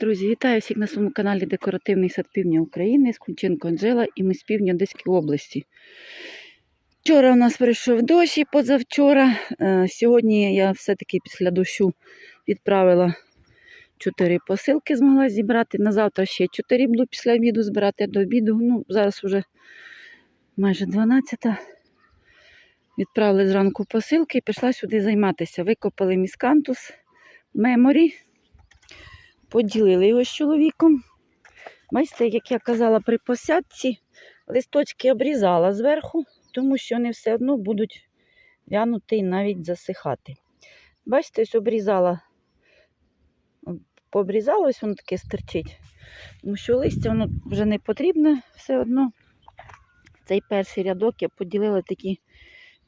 Друзі, вітаю всіх на своєму каналі Декоративний сад Півдня України з Кунченко Анжела і ми з півдня Одеської області. Вчора у нас прийшов дощ і позавчора. Е, Сьогодні я все-таки після дощу відправила 4 посилки, змогла зібрати. На завтра ще 4 буду після обіду збирати до обіду. Ну, зараз вже майже 12. Відправили зранку посилки і пішла сюди займатися. Викопали міскантус, меморі поділили його з чоловіком. Бачите, як я казала при посадці, листочки обрізала зверху, тому що вони все одно будуть вянути і навіть засихати. Бачите, ось обрізала, пообрізала, ось воно таке стирчить. Тому що листя воно вже не потрібне все одно. Цей перший рядок я поділила такі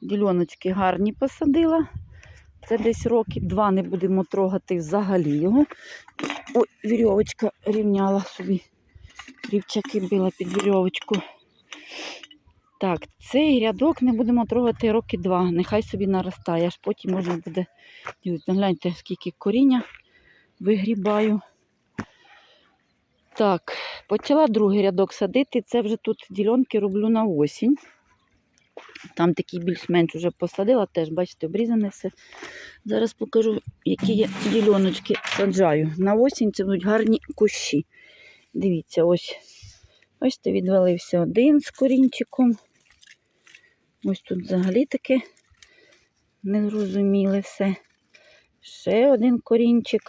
діляночки гарні посадила. Це десь років два не будемо трогати взагалі його. Ой, вірьовочка рівняла собі. Рівчаки била під вірьовочку. Так, цей рядок не будемо трогати роки два. Нехай собі наростає, аж потім можна буде ділити. Гляньте, скільки коріння вигрібаю. Так, почала другий рядок садити. Це вже тут ділянки роблю на осінь. Там такі більш-менш вже посадила, теж, бачите, обрізане все. Зараз покажу, які я діляночки саджаю. На осінь це будуть гарні кущі. Дивіться, ось бачите, відвалився один з корінчиком. Ось тут взагалі таке незрозуміле все. Ще один корінчик.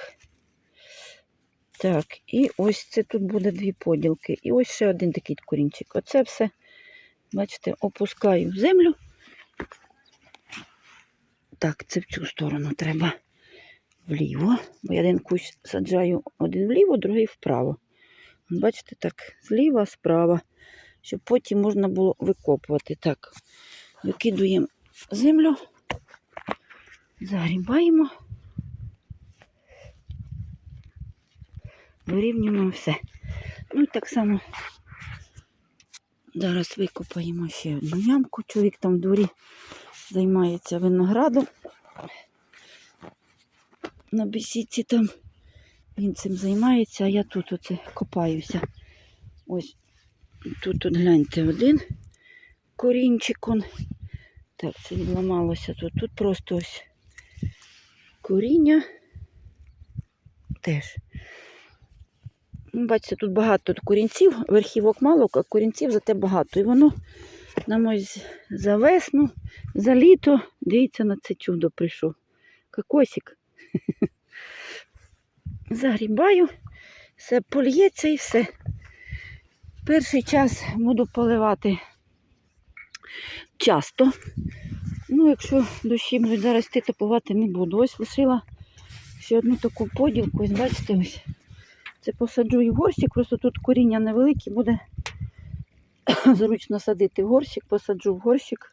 Так, і ось це тут буде дві поділки. І ось ще один такий корінчик. Оце все. Бачите, опускаю в землю. Так, це в цю сторону треба вліво. Бо я один кущ саджаю один вліво, другий вправо. Бачите, так, зліва, справа, щоб потім можна було викопувати. Так, викидуємо землю, загрібаємо, вирівнюємо все. Ну і так само Зараз викопаємо ще одну ямку. Чоловік там в дворі займається виноградом. На бесідці там він цим займається, а я тут оце копаюся. Ось тут от гляньте один корінчик. Он. Так, це відламалося тут. Тут просто ось коріння теж. Ну, Бачите, тут багато корінців, верхівок мало, а корінців зате багато. І воно нам ось за весну, за літо, дивіться, на це чудо прийшов. Кокосик. Загрібаю, все польється і все. Перший час буду поливати часто. Ну, якщо дощі будуть зараз йти, то не буду. Ось лишила ще одну таку поділку, ось бачите, ось. Це посаджу і в горщик, просто тут коріння невелике, буде зручно садити горщик, посаджу в горщик.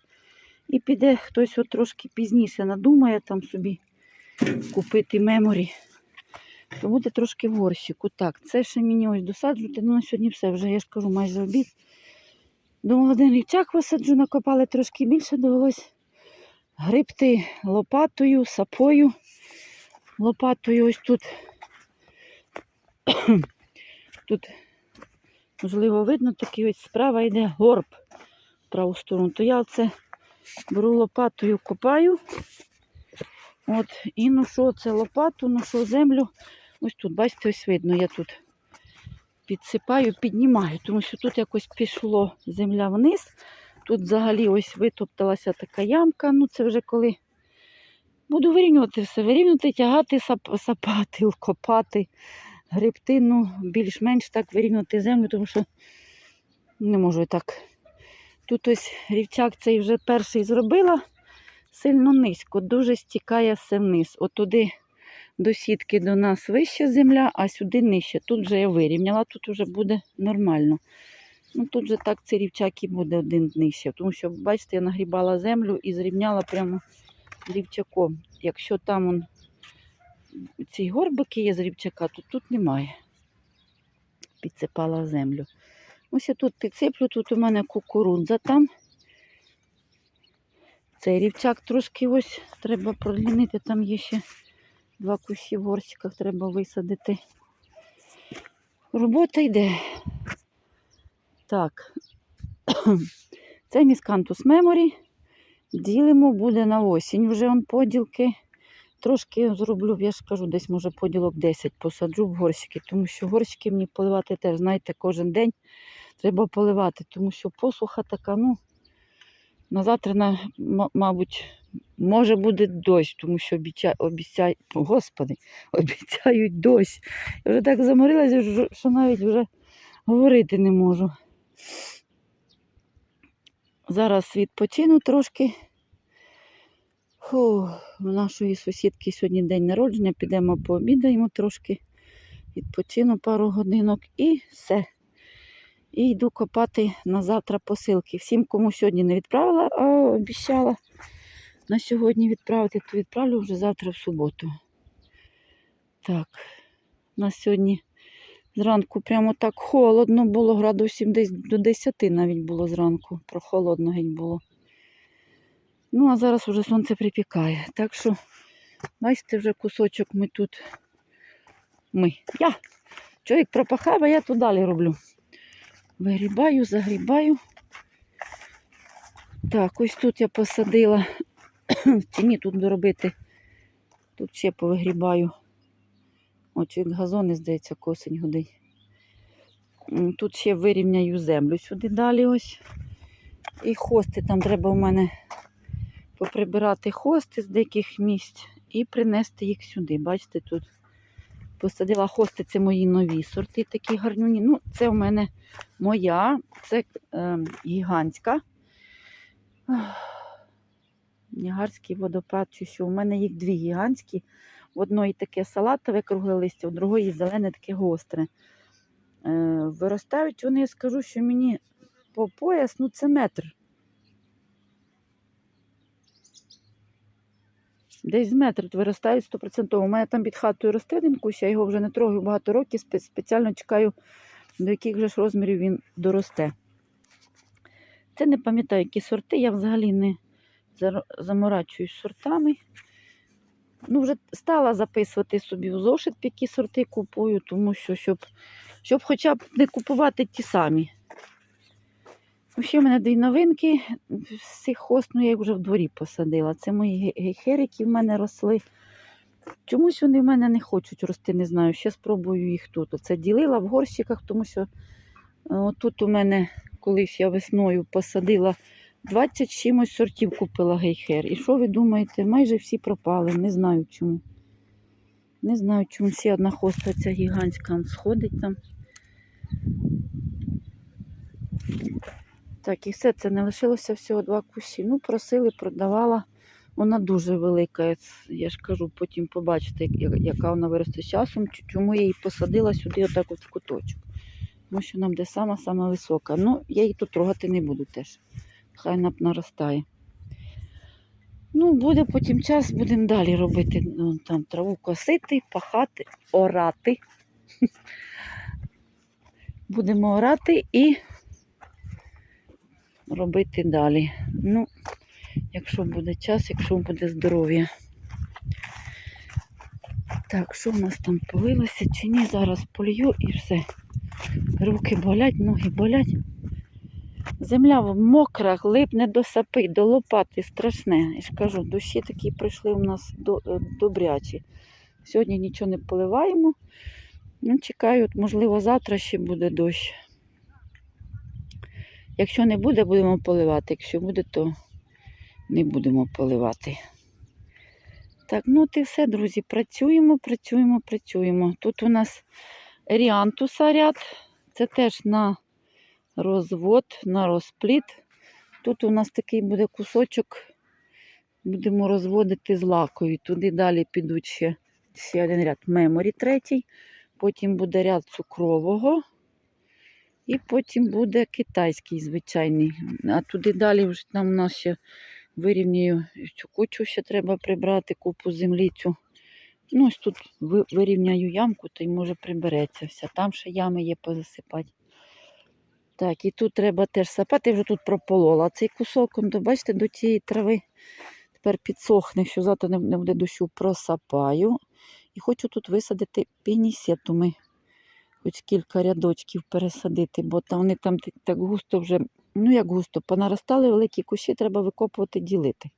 І піде хтось от трошки пізніше надумає там собі купити меморі. То буде трошки в горщику. Це ще мені ось досаджувати. Ну, на сьогодні все, вже я ж кажу, майже обід. Думала, один рівчак висаджу, накопали трошки більше, довелось грибти лопатою, сапою. Лопатою ось тут Тут, можливо, видно, такий ось справа йде горб в праву сторону. То я оце беру лопатою, копаю. От, і ношу це лопату, ношу землю. Ось тут, бачите, ось видно, я тут підсипаю, піднімаю, тому що тут якось пішло земля вниз. Тут взагалі ось витопталася така ямка. Ну, це вже коли буду вирівнювати все, вирівнювати, тягати, сап, сапати, копати грибти, ну, більш-менш так вирівняти землю, тому що не можу так. Тут ось рівчак цей вже перший зробила сильно низько, дуже стікає все вниз. От туди до сітки до нас вища земля, а сюди нижче. Тут вже я вирівняла, тут вже буде нормально. Ну Тут же так цей рівчак і буде один нижче. Тому що, бачите, я нагрібала землю і зрівняла прямо рівчаком. Якщо там он ці горбики є з рівчака, то тут немає. Підсипала землю. Ось я тут підсиплю, тут у мене кукурудза там. Цей рівчак трошки ось треба продлінити, там є ще два кущі в горщиках, треба висадити. Робота йде. Так. Це міскантус меморі. Ділимо буде на осінь. Вже он поділки. Трошки зроблю, я ж кажу, десь може поділок 10 посаджу в горщики, тому що горщики мені поливати теж, знаєте, кожен день треба поливати, тому що посуха така, ну, на завтра, на, мабуть, може буде дощ, тому що обіцяють, обіцяють, господи, обіцяють дощ. Я вже так заморилася, що навіть вже говорити не можу. Зараз відпочину трошки. Фу, у нашої сусідки сьогодні день народження, підемо пообідаємо трошки, відпочину пару годинок і все. І йду копати на завтра посилки. Всім, кому сьогодні не відправила, а обіцяла на сьогодні відправити, то відправлю вже завтра в суботу. Так, у нас сьогодні зранку прямо так холодно було, градусів десь до 10 навіть було зранку. Прохолодно геть було. Ну, а зараз вже сонце припікає. Так що, бачите, вже кусочок ми тут. Ми. Я. Чоловік пропахав, а я тут далі роблю. Вигрібаю, загрібаю. Так, ось тут я посадила. В тіні тут буду робити. Тут ще повигрібаю. О, чоловік газони, здається, косень годить. Тут ще вирівняю землю сюди далі ось. І хости там треба у мене поприбирати хости з деяких місць і принести їх сюди. Бачите, тут посадила хости, це мої нові сорти, такі гарнюні. Ну, це у мене моя, це е, гігантська. Нігарський водопад, чи що. У мене їх дві гігантські. В одної таке салатове кругле листя, у другої зелене таке гостре. Е, виростають вони, я скажу, що мені по пояс, ну це метр. Десь метр виростають 100%. У мене там під хатою росте один кущ, я його вже не трогаю багато років, спеціально чекаю, до яких же ж розмірів він доросте. Це не пам'ятаю, які сорти, я взагалі не заморачуюсь сортами. Ну, вже стала записувати собі в зошит, які сорти купую, тому що щоб, щоб хоча б не купувати ті самі. Ще в мене дві новинки. З хост, ну, я їх вже в дворі посадила. Це мої ге- гейхерики в мене росли. Чомусь вони в мене не хочуть рости, не знаю. Ще спробую їх тут. Оце ділила в горщиках, тому що е, тут у мене колись я весною посадила 20 чимось сортів купила гейхер. І що ви думаєте? Майже всі пропали. Не знаю чому. Не знаю, чому ще одна хоста ця гігантська сходить там. Так, і все це не лишилося всього два кущі. Ну, просили, продавала. Вона дуже велика. я ж кажу, потім побачите, яка вона виросте з часом. Чому я її посадила сюди, отак от в куточок. Тому що нам де сама сама висока. Ну, я її тут трогати не буду теж. Хай вона наростає. Ну, буде потім час, будемо далі робити. Ну, там траву косити, пахати, орати. Будемо орати і робити далі. Ну, якщо буде час, якщо буде здоров'я. Так, що в нас там полилося чи ні? Зараз полью і все. Руки болять, ноги болять. Земля мокра, липне до сапи, до лопати, страшне. Я ж кажу, дощі такі прийшли у нас е, добрячі. Сьогодні нічого не поливаємо. Ну, чекаю, можливо, завтра ще буде дощ. Якщо не буде, будемо поливати. Якщо буде, то не будемо поливати. Так, ну от і все, друзі. Працюємо, працюємо, працюємо. Тут у нас ріантуса ряд. Це теж на розвод, на розпліт. Тут у нас такий буде кусочок. Будемо розводити з лакові. Туди далі підуть ще, ще один ряд меморі третій. Потім буде ряд цукрового. І потім буде китайський звичайний. А туди далі вже там ще вирівнюю цю кучу ще треба прибрати, купу землі цю. Ну, ось тут вирівняю ямку, то й може прибереться вся. Там ще ями є позасипати. Так, і тут треба теж сапати, вже тут прополола. Цей кусок, то, бачите, до тієї трави тепер підсохне, якщо завтра не, буде дощу, просапаю. І хочу тут висадити пінісетуми. Хоч кілька рядочків пересадити, бо там вони там так- густо вже, ну як густо, понаростали великі кущі, треба викопувати, ділити.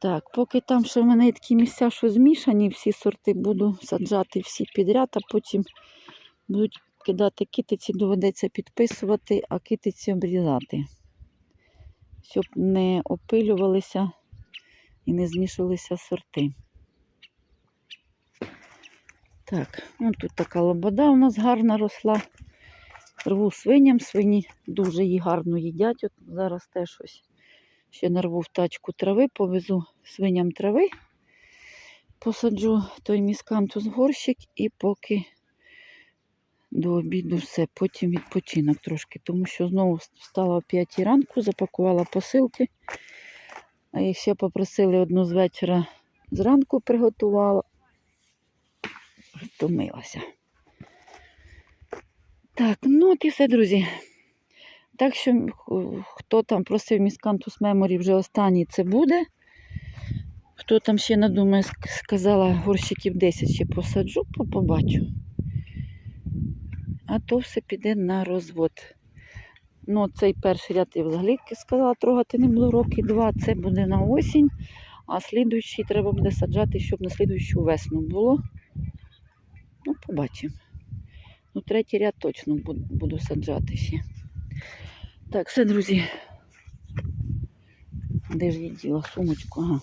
Так, поки там ще в мене є такі місця, що змішані, всі сорти буду саджати всі підряд, а потім будуть кидати китиці, доведеться підписувати, а китиці обрізати, щоб не опилювалися і не змішувалися сорти. Так, ну тут така лобода у нас гарна росла. Рву свиням, свині дуже її гарно їдять. От зараз теж ось ще нарву в тачку трави, повезу свиням трави, посаджу той міскантус горщик і поки до обіду все. Потім відпочинок трошки, тому що знову встала о 5 ранку, запакувала посилки. А їх ще попросили одну з вечора зранку приготувала. Втомилася. Так, ну от і все, друзі. Так що, хто там просив міскантус меморі вже останній, це буде. Хто там ще надумає, сказала, горщиків 10 ще посаджу, побачу. А то все піде на розвод. Ну, цей перший ряд я взагалі сказала, трогати не буду роки два. Це буде на осінь, а слідуючий треба буде саджати, щоб на слідуючу весну було. Ну, побачимо. Ну, третій ряд точно буду, саджати ще. Так, все, друзі. Де ж я діла сумочку? Ага.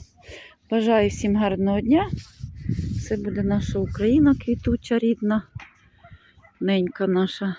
Бажаю всім гарного дня. Це буде наша Україна квітуча рідна, ненька наша.